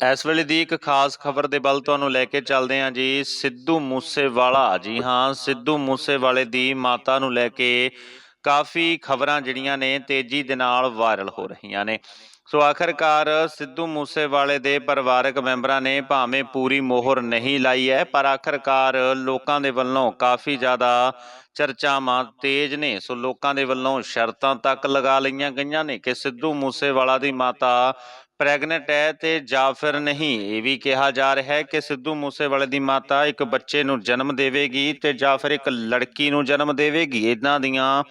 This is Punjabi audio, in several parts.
ਇਸ ਵੇਲੇ ਦੀ ਇੱਕ ਖਾਸ ਖਬਰ ਦੇ ਵੱਲ ਤੁਹਾਨੂੰ ਲੈ ਕੇ ਚੱਲਦੇ ਹਾਂ ਜੀ। ਸਿੱਧੂ ਮੂਸੇਵਾਲਾ, ਜੀ ਹਾਂ, ਸਿੱਧੂ ਮੂਸੇਵਾਲੇ ਦੀ ਮਾਤਾ ਨੂੰ ਲੈ ਕੇ ਕਾਫੀ ਖਬਰਾਂ ਜਿਹੜੀਆਂ ਨੇ ਤੇਜ਼ੀ ਦੇ ਨਾਲ ਵਾਇਰਲ ਹੋ ਰਹੀਆਂ ਨੇ। ਸੋ ਆਖਰਕਾਰ ਸਿੱਧੂ ਮੂਸੇਵਾਲੇ ਦੇ ਪਰਿਵਾਰਕ ਮੈਂਬਰਾਂ ਨੇ ਭਾਵੇਂ ਪੂਰੀ ਮੋਹਰ ਨਹੀਂ ਲਾਈ ਹੈ, ਪਰ ਆਖਰਕਾਰ ਲੋਕਾਂ ਦੇ ਵੱਲੋਂ ਕਾਫੀ ਜ਼ਿਆਦਾ ਚਰਚਾਵਾਂ ਤੇਜ਼ ਨੇ। ਸੋ ਲੋਕਾਂ ਦੇ ਵੱਲੋਂ ਸ਼ਰਤਾਂ ਤੱਕ ਲਗਾ ਲਈਆਂ ਗਈਆਂ ਨੇ ਕਿ ਸਿੱਧੂ ਮੂਸੇਵਾਲਾ ਦੀ ਮਾਤਾ ਪ੍ਰੈਗਨੈਂਟ ਹੈ ਤੇ ਜਾਂ ਫਿਰ ਨਹੀਂ। ਇਹ ਵੀ ਕਿਹਾ ਜਾ ਰਿਹਾ ਹੈ ਕਿ ਸਿੱਧੂ ਮੂਸੇਵਾਲੇ ਦੀ ਮਾਤਾ ਇੱਕ ਬੱਚੇ ਨੂੰ ਜਨਮ ਦੇਵੇਗੀ ਤੇ ਜਾਂ ਫਿਰ ਇੱਕ ਲੜਕੀ ਨੂੰ ਜਨਮ ਦੇਵੇਗੀ। ਇਦਾਂ ਦੀਆਂ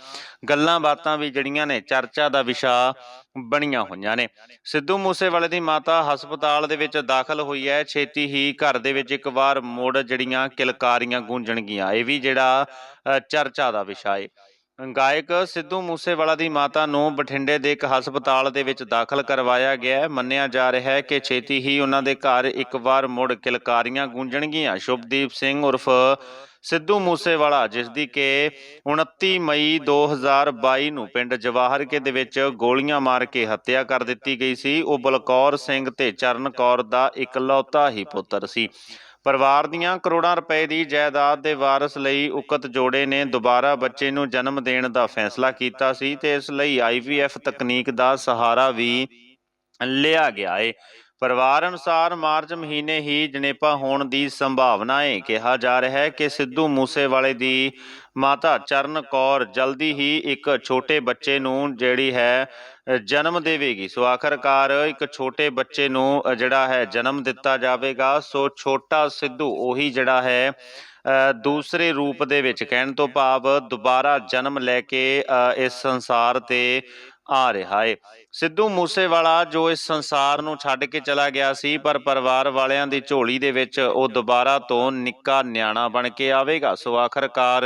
ਗੱਲਾਂ ਬਾਤਾਂ ਵੀ ਜਿਹੜੀਆਂ ਨੇ, ਚਰਚਾ ਦਾ ਵਿਸ਼ਾ ਬਣੀਆਂ ਹੋਈਆਂ ਨੇ। ਸਿੱਧੂ ਮੂਸੇਵਾਲੇ ਦੀ ਮਾਤਾ ਹਸਪਤਾਲ ਦੇ ਵਿੱਚ ਦਾਖਲ ਹੋਈ ਹੈ। ਛੇਤੀ ਹੀ ਘਰ ਦੇ ਵਿੱਚ ਇੱਕ ਵਾਰ ਮੁੜ ਜਿਹੜੀਆਂ ਕਿਲਕਾਰੀਆਂ ਗੂੰਜਣਗੀਆਂ। ਇਹ ਵੀ ਜਿਹੜਾ ਚਰਚਾ ਦਾ ਵਿਸ਼ਾ ਹੈ ਗਾਇਕ ਸਿੱਧੂ ਮੂਸੇਵਾਲਾ ਦੀ ਮਾਤਾ ਨੂੰ ਬਠਿੰਡੇ ਦੇ ਇੱਕ ਹਸਪਤਾਲ ਦੇ ਵਿੱਚ ਦਾਖਲ ਕਰਵਾਇਆ ਗਿਆ ਹੈ। ਮੰਨਿਆ ਜਾ ਰਿਹਾ ਹੈ ਕਿ ਛੇਤੀ ਹੀ ਉਹਨਾਂ ਦੇ ਘਰ ਇੱਕ ਵਾਰ ਮੁੜ ਕਿਲਕਾਰੀਆਂ ਗੂੰਜਣਗੀਆਂ। ਸ਼ੁਭਦੀਪ ਸਿੰਘ ਉਰਫ ਸਿੱਧੂ ਮੂਸੇਵਾਲਾ, ਜਿਸ ਦੀ ਕਿ 29 ਮਈ 2022 ਨੂੰ ਪਿੰਡ ਜਵਾਹਰਕੇ ਦੇ ਵਿੱਚ ਗੋਲੀਆਂ ਮਾਰ ਕੇ ਹੱਤਿਆ ਕਰ ਦਿੱਤੀ ਗਈ ਸੀ। ਉਹ ਬਲਕੌਰ ਸਿੰਘ ਤੇ ਚਰਨ ਕੌਰ ਦਾ ਇਕਲੌਤਾ ਹੀ ਪੁੱਤਰ ਸੀ। ਪਰਿਵਾਰ ਦੀਆਂ ਕਰੋੜਾਂ ਰੁਪਏ ਦੀ ਜਾਇਦਾਦ ਦੇ ਵਾਰਸ ਲਈ ਉਕਤ ਜੋੜੇ ਨੇ ਦੁਬਾਰਾ ਬੱਚੇ ਨੂੰ ਜਨਮ ਦੇਣ ਦਾ ਫੈਸਲਾ ਕੀਤਾ ਸੀ ਤੇ ਇਸ ਲਈ ਆਈਵੀਐਫ ਤਕਨੀਕ ਦਾ ਸਹਾਰਾ ਵੀ ਲਿਆ ਗਿਆ ਏ। ਪਰਿਵਾਰ ਅਨੁਸਾਰ ਮਾਰਚ ਮਹੀਨੇ ਹੀ ਜਣੇਪਾ ਹੋਣ ਦੀ ਸੰਭਾਵਨਾ ਹੈ ਕਿਹਾ ਜਾ ਰਿਹਾ ਹੈ ਕਿ ਸਿੱਧੂ ਮੂਸੇਵਾਲੇ ਦੀ ਮਾਤਾ ਚਰਨ ਕੌਰ ਜਲਦੀ ਹੀ ਇੱਕ ਛੋਟੇ ਬੱਚੇ ਨੂੰ ਜਿਹੜੀ ਹੈ, ਜਨਮ ਦੇਵੇਗੀ। ਸੋ ਆਖਰਕਾਰ ਇੱਕ ਛੋਟੇ ਬੱਚੇ ਨੂੰ, ਜਿਹੜਾ ਹੈ, ਜਨਮ ਦਿੱਤਾ ਜਾਵੇਗਾ। ਸੋ ਛੋਟਾ ਸਿੱਧੂ ਉਹੀ ਜਿਹੜਾ ਹੈ ਦੂਸਰੇ ਰੂਪ ਦੇ ਵਿੱਚ ਕਹਿਣ ਤੋਂ ਭਾਵ ਦੁਬਾਰਾ ਜਨਮ ਲੈ ਕੇ ਇਸ ਸੰਸਾਰ ਤੇ ਆ ਰਿਹਾ ਏ। ਸਿੱਧੂ ਮੂਸੇਵਾਲਾ ਜੋ ਇਸ ਸੰਸਾਰ ਨੂੰ ਛੱਡ ਕੇ ਚਲਾ ਗਿਆ ਸੀ ਪਰ ਪਰਿਵਾਰ ਵਾਲਿਆਂ ਦੀ ਝੋਲੀ ਦੇ ਵਿੱਚ ਉਹ ਦੁਬਾਰਾ ਤੋਂ ਨਿੱਕਾ ਨਿਆਣਾ ਬਣ ਕੇ ਆਵੇਗਾ। ਸੋ ਆਖਰਕਾਰ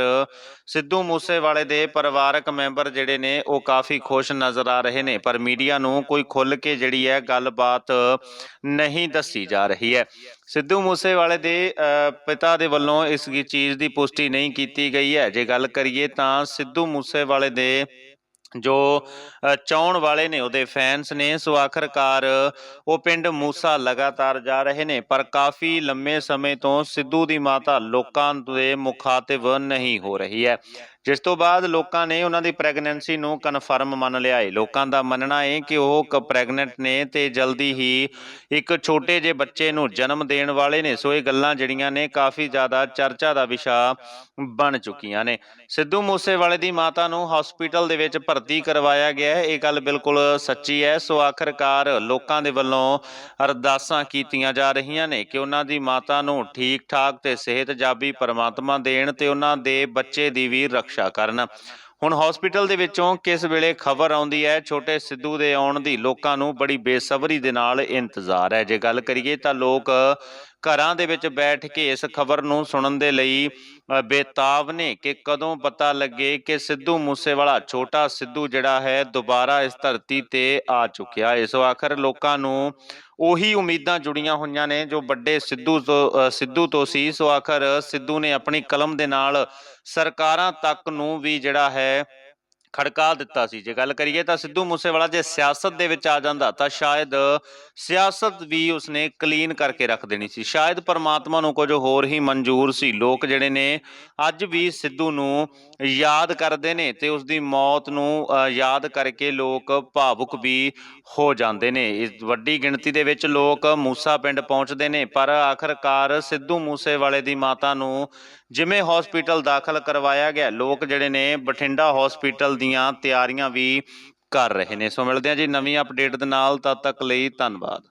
ਸਿੱਧੂ ਮੂਸੇਵਾਲੇ ਦੇ ਪਰਿਵਾਰਕ ਮੈਂਬਰ ਜਿਹੜੇ ਨੇ ਉਹ ਕਾਫੀ ਖੁਸ਼ ਨਜ਼ਰ ਆ ਰਹੇ ਨੇ ਪਰ ਮੀਡੀਆ ਨੂੰ ਕੋਈ ਖੁੱਲ ਕੇ ਜਿਹੜੀ ਹੈ ਗੱਲਬਾਤ ਨਹੀਂ ਦੱਸੀ ਜਾ ਰਹੀ ਹੈ। ਸਿੱਧੂ ਮੂਸੇਵਾਲੇ ਦੇ ਅ, ਪਿਤਾ ਦੇ ਵੱਲੋਂ ਇਸ ਚੀਜ਼ ਦੀ ਪੁਸ਼ਟੀ ਨਹੀਂ ਕੀਤੀ ਗਈ ਹੈ। ਜੇ ਗੱਲ ਕਰੀਏ ਤਾਂ ਸਿੱਧੂ ਮੂਸੇਵਾਲੇ ਦੇ ਜੋ ਅ, ਚਾਹੁਣ ਵਾਲੇ ਨੇ ਉਹਦੇ ਫੈਨਸ ਨੇ ਸੋ ਆਖਰਕਾਰ ਉਹ ਪਿੰਡ ਮੂਸਾ ਲਗਾਤਾਰ ਜਾ ਰਹੇ ਨੇ ਪਰ ਕਾਫੀ ਲੰਮੇ ਸਮੇਂ ਤੋਂ ਸਿੱਧੂ ਦੀ ਮਾਤਾ ਲੋਕਾਂ ਦੇ ਮੁਖਾਤਿਬ ਨਹੀਂ ਹੋ ਰਹੀ ਹੈ। ਜਿਸ ਤੋਂ ਬਾਅਦ ਲੋਕਾਂ ਨੇ ਉਹਨਾਂ ਦੀ ਪ੍ਰੈਗਨੈਂਸੀ ਨੂੰ ਕਨਫਰਮ ਮੰਨ ਲਿਆ ਹੈ ਲੋਕਾਂ ਦਾ ਮੰਨਣਾ ਹੈ ਕਿ ਉਹ ਕ ਪ੍ਰੈਗਨੈਂਟ ਨੇ ਤੇ ਜਲਦੀ ਹੀ ਇੱਕ ਛੋਟੇ ਜਿਹੇ ਬੱਚੇ ਨੂੰ ਜਨਮ ਦੇਣ ਵਾਲੇ ਨੇ। ਸੋ ਇਹ ਗੱਲਾਂ ਜਿਹੜੀਆਂ ਨੇ ਕਾਫੀ ਜ਼ਿਆਦਾ ਚਰਚਾ ਦਾ ਵਿਸ਼ਾ ਬਣ ਚੁੱਕੀਆਂ ਨੇ। ਸਿੱਧੂ ਮੂਸੇਵਾਲੇ ਦੀ ਮਾਤਾ ਨੂੰ ਹਸਪੀਟਲ ਦੇ ਵਿੱਚ ਭਰਤੀ ਕਰਵਾਇਆ ਗਿਆ ਹੈ ਇਹ ਗੱਲ ਬਿਲਕੁਲ ਸੱਚੀ ਹੈ ਸੋ ਆਖਰਕਾਰ ਲੋਕਾਂ ਦੇ ਵੱਲੋਂ ਅਰਦਾਸਾਂ ਕੀਤੀਆਂ ਜਾ ਰਹੀਆਂ ਨੇ ਕਿ ਉਹਨਾਂ ਦੀ ਮਾਤਾ ਨੂੰ ਠੀਕ ਠਾਕ ਤੇ ਸਿਹਤਯਾਬੀ ਪਰਮਾਤਮਾ ਦੇਣ ਤੇ ਉਹਨਾਂ ਦੇ ਬੱਚੇ ਦੀ ਵੀ ਰੱਖਿਆ ਕਰਨ। ਹੁਣ ਹਸਪੀਟਲ ਦੇ ਵਿੱਚੋਂ ਕਿਸ ਵੇਲੇ ਖਬਰ ਆਉਂਦੀ ਹੈ? ਛੋਟੇ ਸਿੱਧੂ ਦੇ ਆਉਣ ਦੀ ਲੋਕਾਂ ਨੂੰ ਬੜੀ ਬੇਸਬਰੀ ਦੇ ਨਾਲ ਇੰਤਜ਼ਾਰ ਹੈ। ਜੇ ਗੱਲ ਕਰੀਏ ਤਾਂ ਲੋਕ ਘਰਾਂ ਦੇ ਵਿੱਚ ਬੈਠ ਕੇ ਇਸ ਖਬਰ ਨੂੰ ਸੁਣਨ ਦੇ ਲਈ ਬੇਤਾਬ ਨੇ ਕਿ ਕਦੋਂ ਪਤਾ ਲੱਗੇ ਕਿ ਸਿੱਧੂ ਮੂਸੇਵਾਲਾ, ਛੋਟਾ ਸਿੱਧੂ ਜਿਹੜਾ ਹੈ, ਦੁਬਾਰਾ ਇਸ ਧਰਤੀ ਤੇ ਆ ਚੁੱਕਿਆ। ਇਸ ਆਖਰ ਲੋਕਾਂ ਨੂੰ ਉਹੀ ਉਮੀਦਾਂ ਜੁੜੀਆਂ ਹੋਈਆਂ ਨੇ ਜੋ ਵੱਡੇ ਸਿੱਧੂ ਤੋਂ ਸਿੱਧੂ ਤੋਂ ਸੀ। ਸੋ ਆਖਰ ਸਿੱਧੂ ਨੇ ਆਪਣੀ ਕਲਮ ਦੇ ਨਾਲ ਸਰਕਾਰਾਂ ਤੱਕ ਨੂੰ ਵੀ ਜਿਹੜਾ ਹੈ ਖੜਕਾ ਦਿੱਤਾ ਸੀ। ਜੇ ਗੱਲ ਕਰੀਏ ਤਾਂ ਸਿੱਧੂ ਮੂਸੇਵਾਲਾ ਜੇ ਸਿਆਸਤ ਦੇ ਵਿੱਚ ਆ ਜਾਂਦਾ ਤਾਂ ਸ਼ਾਇਦ ਸਿਆਸਤ ਵੀ ਉਸਨੇ ਕਲੀਨ ਕਰਕੇ ਰੱਖ ਦੇਣੀ ਸੀ। ਸ਼ਾਇਦ ਪਰਮਾਤਮਾ ਨੂੰ ਕੁਝ ਹੋਰ ਹੀ ਮਨਜ਼ੂਰ ਸੀ। ਲੋਕ ਜਿਹੜੇ ਨੇ ਅੱਜ ਵੀ ਸਿੱਧੂ ਨੂੰ ਯਾਦ ਕਰਦੇ ਨੇ ਤੇ ਉਸ ਦੀ ਮੌਤ ਨੂੰ ਯਾਦ ਕਰਕੇ ਲੋਕ ਭਾਵੁਕ ਵੀ ਹੋ ਜਾਂਦੇ ਨੇ। ਇਸ ਵੱਡੀ ਗਿਣਤੀ ਦੇ ਵਿੱਚ ਲੋਕ ਮੂਸਾ ਪਿੰਡ ਪਹੁੰਚਦੇ ਨੇ, ਪਰ ਆਖਰਕਾਰ ਸਿੱਧੂ ਮੂਸੇਵਾਲੇ ਦੀ ਮਾਤਾ ਨੂੰ ਜਿਵੇਂ ਹਸਪੀਟਲ ਦਾਖਲ ਕਰਵਾਇਆ ਗਿਆ, ਲੋਕ ਜਿਹੜੇ ਨੇ ਬਠਿੰਡਾ ਹਸਪੀਟਲ ਦੀਆਂ ਤਿਆਰੀਆਂ ਵੀ ਕਰ ਰਹੇ ਨੇ। ਸੋ ਮਿਲਦੇ ਹਾਂ ਜੀ ਨਵੀਂ ਅਪਡੇਟ ਦੇ ਨਾਲ, ਤਦ ਤੱਕ ਲਈ ਧੰਨਵਾਦ।